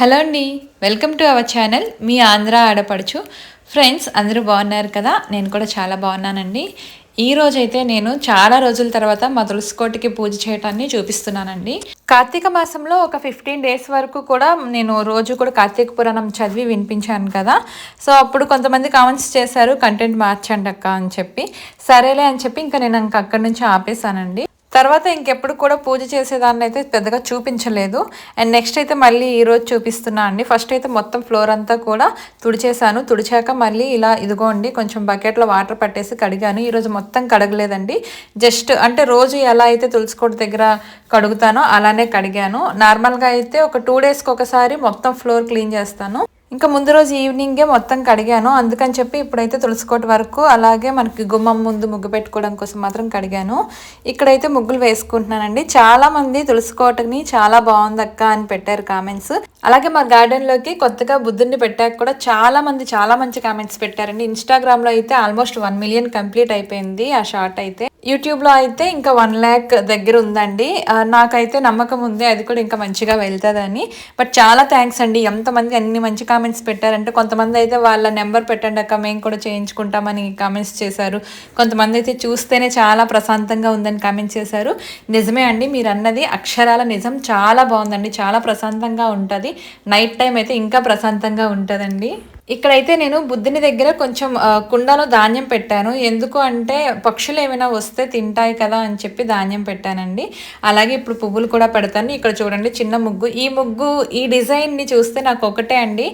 Hello అండి welcome to our channel. మీ ఆంధ్ర ఆడపడుచు. ఫ్రెండ్స్ అందరూ బాగున్నారు కదా? నేను కూడా చాలా బాగున్నానండి. ఈ రోజైతే నేను చాలా రోజుల తర్వాత మా తులసికోటికి పూజ చేయటాన్ని చూపిస్తున్నానండి. కార్తీక మాసంలో ఒక ఫిఫ్టీన్ డేస్ వరకు కూడా నేను రోజు కూడా కార్తీక పురాణం చదివి వినిపించాను కదా? సో అప్పుడు కొంతమంది కామెంట్స్ చేశారు కంటెంట్ మార్చండి అక్క అని చెప్పి. సరేలే అని చెప్పి ఇంకా నేను ఇంకా అక్కడి నుంచి ఆపేశానండి. తర్వాత ఇంకెప్పుడు కూడా పూజ చేసేదాన్ని అయితే పెద్దగా చూపించలేదు. అండ్ నెక్స్ట్ అయితే మళ్ళీ ఈరోజు చూపిస్తున్నా అండి. ఫస్ట్ అయితే మొత్తం ఫ్లోర్ అంతా కూడా తుడిచేసాను తుడిచాక మళ్ళీ ఇలా ఇదిగోండి కొంచెం బకెట్లో వాటర్ పట్టేసి కడిగాను. ఈరోజు మొత్తం కడగలేదండి. జస్ట్ అంటే రోజు ఎలా అయితే తులసికోట దగ్గర కడుగుతానో అలానే కడిగాను. నార్మల్గా అయితే ఒక టూ డేస్కి ఒకసారి మొత్తం ఫ్లోర్ క్లీన్ చేస్తాను. ఇంకా ముందు రోజు ఈవినింగే మొత్తం కడిగాను. అందుకని చెప్పి ఇప్పుడైతే తులసికోట వరకు అలాగే మనకి గుమ్మం ముందు ముగ్గు పెట్టుకోవడం కోసం మాత్రం కడిగాను. ఇక్కడైతే ముగ్గులు వేసుకుంటున్నానండి. చాలా మంది తులసికోటని చాలా బాగుంది అక్క అని పెట్టారు కామెంట్స్. అలాగే మా గార్డెన్లోకి కొత్తగా బుద్ధుడిని పెట్టాక కూడా చాలా మంది చాలా మంచి కామెంట్స్ పెట్టారండి. ఇన్స్టాగ్రామ్లో అయితే ఆల్మోస్ట్ వన్ మిలియన్ కంప్లీట్ అయిపోయింది ఆ షార్ట్ అయితే. యూట్యూబ్లో అయితే ఇంకా వన్ ల్యాక్ దగ్గర ఉందండి. నాకైతే నమ్మకం ఉంది. అది కూడా ఇంకా మంచిగా వెళ్తుందని. బట్ చాలా థ్యాంక్స్ అండి. ఎంతమంది అన్ని మంచి కామెంట్స్ పెట్టారంటే కొంతమంది అయితే వాళ్ళ నెంబర్ పెట్టండి అక్క మేము కూడా చేయించుకుంటామని కామెంట్స్ చేశారు. కొంతమంది అయితే చూస్తేనే చాలా ప్రశాంతంగా ఉందని కామెంట్స్ చేశారు. నిజమే అండి మీరు అన్నది అక్షరాల నిజం చాలా బాగుందండి. చాలా ప్రశాంతంగా ఉంటుంది. నైట్ టైం అయితే ఇంకా ప్రశాంతంగా ఉంటుందండి. ఇక్కడైతే నేను బుద్ధుని దగ్గర కొంచెం కుండలో ధాన్యం పెట్టాను. ఎందుకు అంటే పక్షులు ఏమైనా వస్తే తింటాయి కదా అని చెప్పి ధాన్యం పెట్టానండి. అలాగే ఇప్పుడు పువ్వులు కూడా పెడతాను. ఇక్కడ చూడండి చిన్న ముగ్గు. ఈ ముగ్గు ఈ డిజైన్ని చూస్తే నాకు ఒకటే అండి.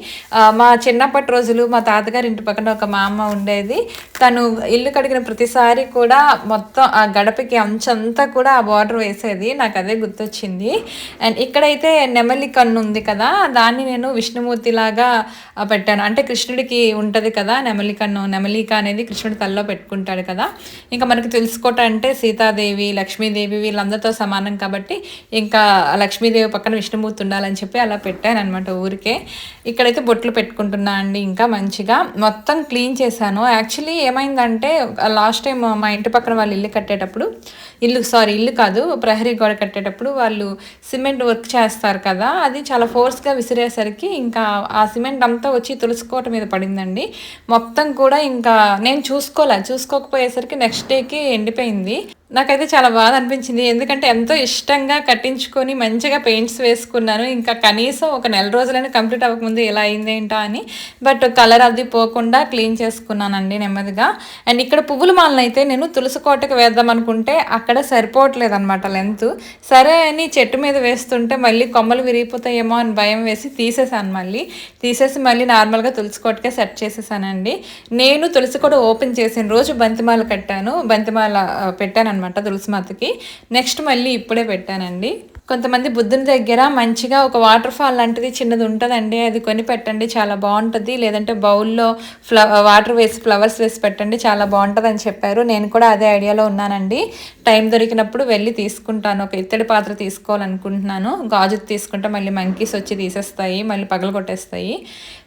మా చిన్నప్పటి రోజులు మా తాతగారి ఇంటి పక్కన ఒక మా అమ్మ ఉండేది. తను ఇల్లు కడిగిన ప్రతిసారి కూడా మొత్తం ఆ గడపకి అంచంతా కూడా ఆ బార్డర్ వేసేది. నాకు అదే గుర్తొచ్చింది. అండ్ ఇక్కడైతే నెమలి కన్ను ఉంది కదా దాన్ని నేను విష్ణుమూర్తి లాగా పెట్టాను. అంటే కృష్ణుడికి ఉంటుంది కదా నెమలికన్ను నెమలిక అనేది కృష్ణుడి తల్లో పెట్టుకుంటాడు కదా. ఇంకా మనకి తెలుసుకోవటం అంటే సీతాదేవి లక్ష్మీదేవి వీళ్ళందరితో సమానం కాబట్టి ఇంకా లక్ష్మీదేవి పక్కన విష్ణుమూర్తి ఉండాలని చెప్పి అలా పెట్టాను అనమాట ఊరికే. ఇక్కడైతే బొట్లు పెట్టుకుంటున్నా అండి ఇంకా మంచిగా. మొత్తం క్లీన్ చేశాను. యాక్చువల్లీ ఏమైందంటే లాస్ట్ టైం మా ఇంటి పక్కన వాళ్ళు ఇల్లు కట్టేటప్పుడు ఇల్లు సారీ ఇల్లు కాదు ప్రహరీ గోడ కట్టేటప్పుడు వాళ్ళు సిమెంట్ వర్క్ చేస్తారు కదా అది చాలా ఫోర్స్గా విసిరేసరికి ఇంకా ఆ సిమెంట్ అంతా వచ్చి తులుసుకో కోట మీద పడిందండి. మొత్తం కూడా ఇంకా నేను చూసుకోలే. చూసుకోకపోయేసరికి నెక్స్ట్ డేకి ఎండిపోయింది. నాకైతే చాలా బాధ అనిపించింది ఎందుకంటే ఎంతో ఇష్టంగా కట్టించుకొని మంచిగా పెయింట్స్ వేసుకున్నాను. ఇంకా కనీసం ఒక నెల రోజులైనా కంప్లీట్ అవ్వకముందు ఎలా అయింది ఏంటో అని. బట్ కలర్ అది పోకుండా క్లీన్ చేసుకున్నానండి నెమ్మదిగా. అండ్ ఇక్కడ పువ్వుల మాలను అయితే నేను తులసి కోటకు వేద్దాం అనుకుంటే అక్కడ సరిపోవట్లేదు అనమాట లెంత్. సరే అని చెట్టు మీద వేస్తుంటే మళ్ళీ కొమ్మలు విరిగిపోతాయేమో అని భయం వేసి తీసేసాను మళ్ళీ. తీసేసి మళ్ళీ నార్మల్గా తులసి కోటకే సెట్ చేసేసానండి. నేను తులసి కోట ఓపెన్ చేసిన రోజు బంతిమాల కట్టాను. బంతిమాల పెట్టాను అనమాట తులసిమాతకి నెక్స్ట్ మళ్ళీ ఇప్పుడే పెట్టానండి. కొంతమంది బుద్ధుని దగ్గర మంచిగా ఒక వాటర్ ఫాల్ లాంటిది చిన్నది ఉంటుందండి. అది కొని పెట్టండి చాలా బాగుంటుంది. లేదంటే బౌల్లో ఫ్ల వాటర్ వేసి ఫ్లవర్స్ వేసి పెట్టండి చాలా బాగుంటుంది అని చెప్పారు. నేను కూడా అదే ఐడియాలో ఉన్నానండి. టైం దొరికినప్పుడు వెళ్ళి తీసుకుంటాను. ఒక ఇత్తడి పాత్ర తీసుకోవాలనుకుంటున్నాను. గాజు తీసుకుంటే మళ్ళీ మంకీస్ వచ్చి తీసేస్తాయి మళ్ళీ పగలు కొట్టేస్తాయి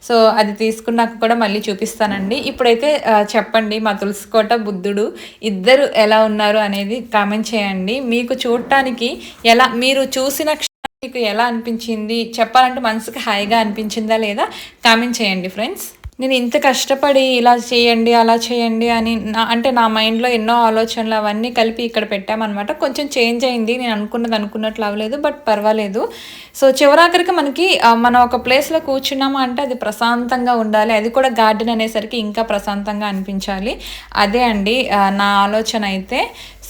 సో అది తీసుకున్నాక కూడా మళ్ళీ చూపిస్తానండి. ఇప్పుడైతే చెప్పండి మా తులసికోట బుద్ధుడు ఇద్దరు ఎలా ఉన్నారు అనేది కామెంట్ చేయండి. మీకు చూడటానికి ఎలా మీరు చూసిన మీకు ఎలా అనిపించింది? చెప్పాలంటే మనసుకి హాయిగా అనిపించిందా లేదా? కామెంట్ చేయండి ఫ్రెండ్స్. నేను ఇంత కష్టపడి ఇలా చేయండి అలా చేయండి అని నా అంటే నా మైండ్లో ఎన్నో ఆలోచనలు అవన్నీ కలిపి ఇక్కడ పెట్టామన్నమాట. కొంచెం చేంజ్ అయింది. నేను అనుకున్నది అనుకున్నట్లు అవ్వలేదు బట్ పర్వాలేదు. సో చివరాఖరికి మనకి మనం ఒక ప్లేస్లో కూర్చున్నామా అంటే అది ప్రశాంతంగా ఉండాలి. అది కూడా గార్డెన్ అనేసరికి ఇంకా ప్రశాంతంగా అనిపించాలి. అదే అండి నా ఆలోచన అయితే.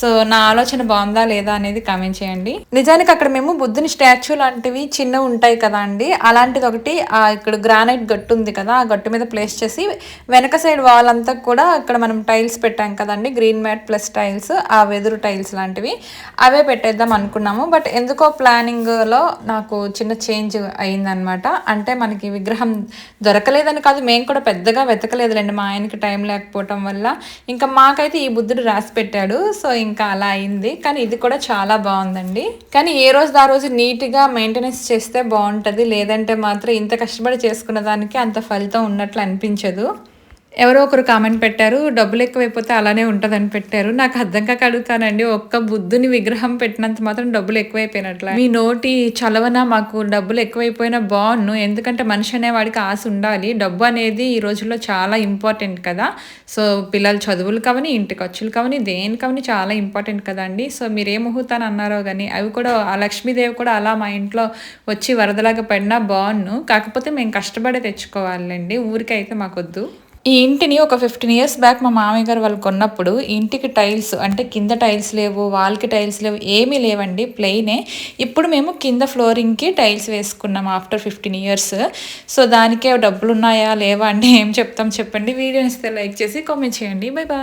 సో నా ఆలోచన బాగుందా లేదా అనేది కామెంట్ చేయండి. నిజానికి అక్కడ మేము బుద్ధుని స్టాచ్యూ లాంటివి చిన్న ఉంటాయి కదా అండి. అలాంటిది ఒకటి ఇక్కడ గ్రానైట్ గట్టు ఉంది కదా ఆ గట్టు మీద ప్లేస్ చేసి వెనక సైడ్ వాల్ అంతా కూడా అక్కడ మనం టైల్స్ పెట్టాం కదండి గ్రీన్ మ్యాట్ ప్లస్ టైల్స్ ఆ వెదురు టైల్స్ లాంటివి. అవే పెట్టేద్దాం అనుకున్నాము. బట్ ఎందుకో ప్లానింగ్లో నాకు చిన్న చేంజ్ అయిందనమాట అంటే మనకి విగ్రహం దొరకలేదని కాదు మేము కూడా పెద్దగా వెతకలేదులేండి మా ఆయనకి టైం లేకపోవటం వల్ల. ఇంకా మాకైతే ఈ బుద్ధుడు రాసి పెట్టాడు. సో ఇంకా అలా అయింది. కానీ ఇది కూడా చాలా బాగుందండి. కానీ ఏ రోజు ఆ రోజు నీట్గా మెయింటెనెన్స్ చేస్తే బాగుంటుంది. లేదంటే మాత్రం ఇంత కష్టపడి చేసుకున్న దానికి అంత ఫలితం ఉన్నట్లు అనిపించదు. ఎవరో ఒకరు కామెంట్ పెట్టారు డబ్బులు ఎక్కువైపోతే అలానే ఉంటుందని పెట్టారు. నాకు అర్థం కాక అడుగుతానండి ఒక్క బుద్ధుని విగ్రహం పెట్టినంత మాత్రం డబ్బులు ఎక్కువైపోయినట్ల. మీ నోటి చలవన మాకు డబ్బులు ఎక్కువైపోయినా బాగున్ను ఎందుకంటే మనిషి అనేవాడికి ఆశ ఉండాలి. డబ్బు అనేది ఈ రోజుల్లో చాలా ఇంపార్టెంట్ కదా. సో పిల్లల చదువులు కావని ఇంటి ఖర్చులు కావని దేని కావని చాలా ఇంపార్టెంట్ కదండి సో మీరు ఏ ముహూర్తాన్ని అన్నారో కానీ అవి కూడా ఆ లక్ష్మీదేవి కూడా అలా మా ఇంట్లో వచ్చి వరదలాగా పడినా బాగున్ను కాకపోతే మేము కష్టపడే తెచ్చుకోవాలండి. ఊరికైతే మాకొద్దు. ఈ ఇంటిని ఒక ఫిఫ్టీన్ ఇయర్స్ బ్యాక్ మా మామయ్య గారు వాళ్ళు కొన్నప్పుడు ఇంటికి టైల్స్ అంటే కింద టైల్స్ లేవు వాల్కి టైల్స్ లేవు ఏమీ లేవండి. ప్లెయినే ఇప్పుడు మేము కింద ఫ్లోరింగ్కి టైల్స్ వేసుకున్నాం ఆఫ్టర్ ఫిఫ్టీన్ ఇయర్స్ సో దానికే డబ్బులు ఉన్నాయా లేవా అంటే ఏం చెప్తాం చెప్పండి. వీడియో ఇస్తే లైక్ చేసి కామెంట్ చేయండి. Bye bye